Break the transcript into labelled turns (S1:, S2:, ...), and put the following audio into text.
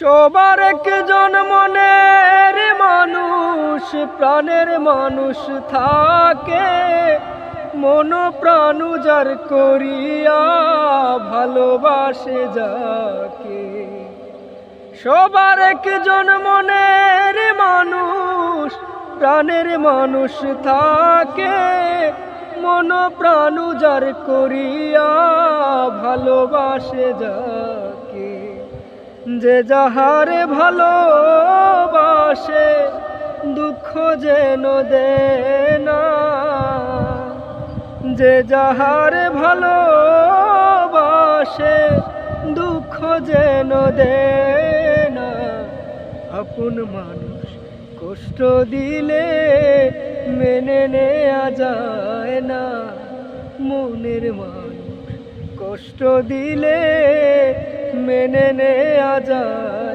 S1: সবার একজন মনের মানুষ, প্রাণের মানুষ থাকে। মন প্রাণ উজার করিয়া ভালোবাসে যাকে। সবার একজন মনের মানুষ, প্রাণের মানুষ থাকে। মন প্রাণ উজার করিয়া ভালোবাসে যাকে। যে ভালোবাসে, দুঃখ যেন দে না যে যাহারে ভালোবাসে, দুঃখ যেন দে না আপন মানুষ কষ্ট দিলে মেনে নেয়া যায় না। মনের মানুষ কষ্ট দিলে মেনে নেয়া না